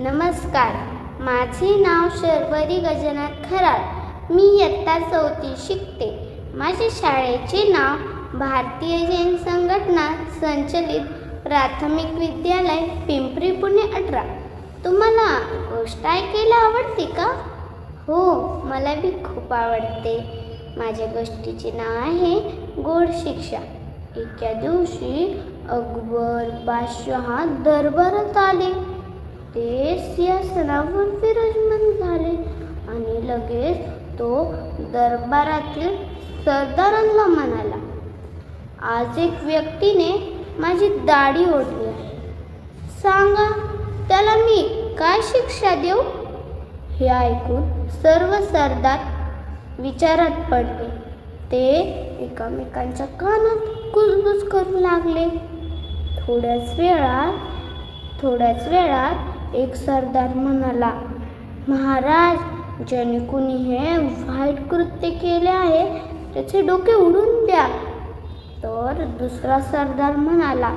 नमस्कार. माझे नाव शर्वरी गजनाथ खरात मी इयत्ता चौथी शिकते. माझे शाळेचे नाव भारतीय जैन संघटना संचलित प्राथमिक विद्यालय पिंपरी पुणे अठरा. तुम्हाला गोष्ट ऐकायला आवडते का? हो मला बी खूप आवडते. माझ्या गोष्टीचे नाव आहे गोड शिक्षा. एका दिवशी अकबर बादशहा दरबारात आले. ते सणावर विराजमान झाले. आणि लगेच तो दरबारातील सरदारांना म्हणाला आज एक व्यक्तीने माझी दाढी ओढली. आहे सांगा त्याला मी काय शिक्षा देऊ? हे ऐकून सर्व सरदार विचारात पडले. ते एकामेकांच्या कानात कुजबुज करू लागले. थोड्याच वेळात थोड्याच वेळात एक सरदार म्हणाला महाराज ज्याने कुणी हे वाईट कृत्य केले आहे त्याचे डोके उडून द्या. तर दुसरा सरदार म्हणाला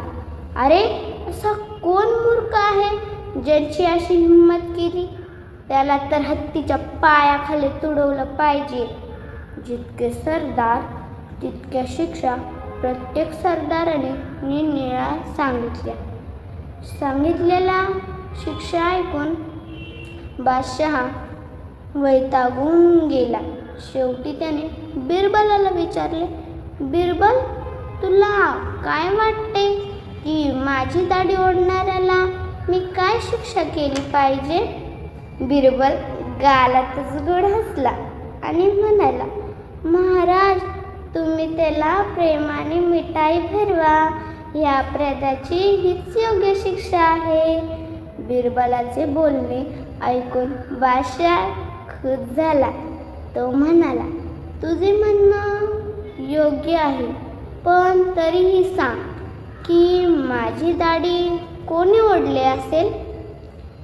अरे असा कोण मूर्ख आहे ज्याची अशी हिंमत केली? त्याला तर हत्तीच्या पायाखाली तुडवलं पाहिजे. जितके सरदार तितक्या शिक्षा प्रत्येक सरदाराने निळा सांगितल्या. सांगितलेला शिक्षा ऐकून बादशहा वैतागून गेला. शेवटी त्याने बिरबलाला विचारले बिरबल तुला काय वाटते की माझी दाढी ओढणाऱ्याला मी काय शिक्षा केली पाहिजे? बिरबल गालातच गोड हसला आणि म्हणाला महाराज तुम्ही त्याला प्रेमाने मिठाई फिरवा. या प्रदाची हीच योग्य शिक्षा आहे. बिरबलाचे बोलणे ऐकून बादशाह खुश झाला. तो म्हणाला तुझे म्हणणं योग्य आहे पण तरीही सांग की माझी दाढी कोणी ओढली असेल?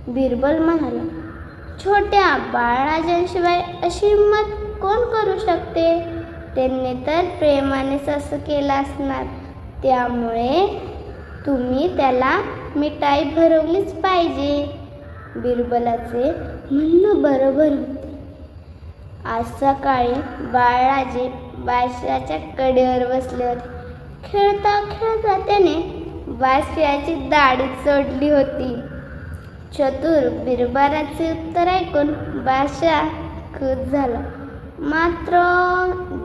बिरबल म्हणाला छोट्या बाळराजांशिवाय अशी हिंमत कोण करू शकते? त्यांनी तर प्रेमानेच असं केलं असणार. त्यामुळे तुम्ही त्याला मिठाई भरवलीच पाहिजे. बिरबलाचे म्हणणं बरोबर होते. आज सकाळी बाळाजी बादशाच्या कडेवर बसले होते. खेळता खेळता त्याने बादशाची दाढी चोडली होती. चतुर बिरबलाचे उत्तर ऐकून बादशाह खुश झाला. मात्र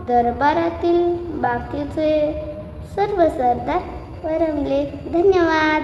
दरबारातील बाकीचे सर्व सरदार परमले धन्यवाद.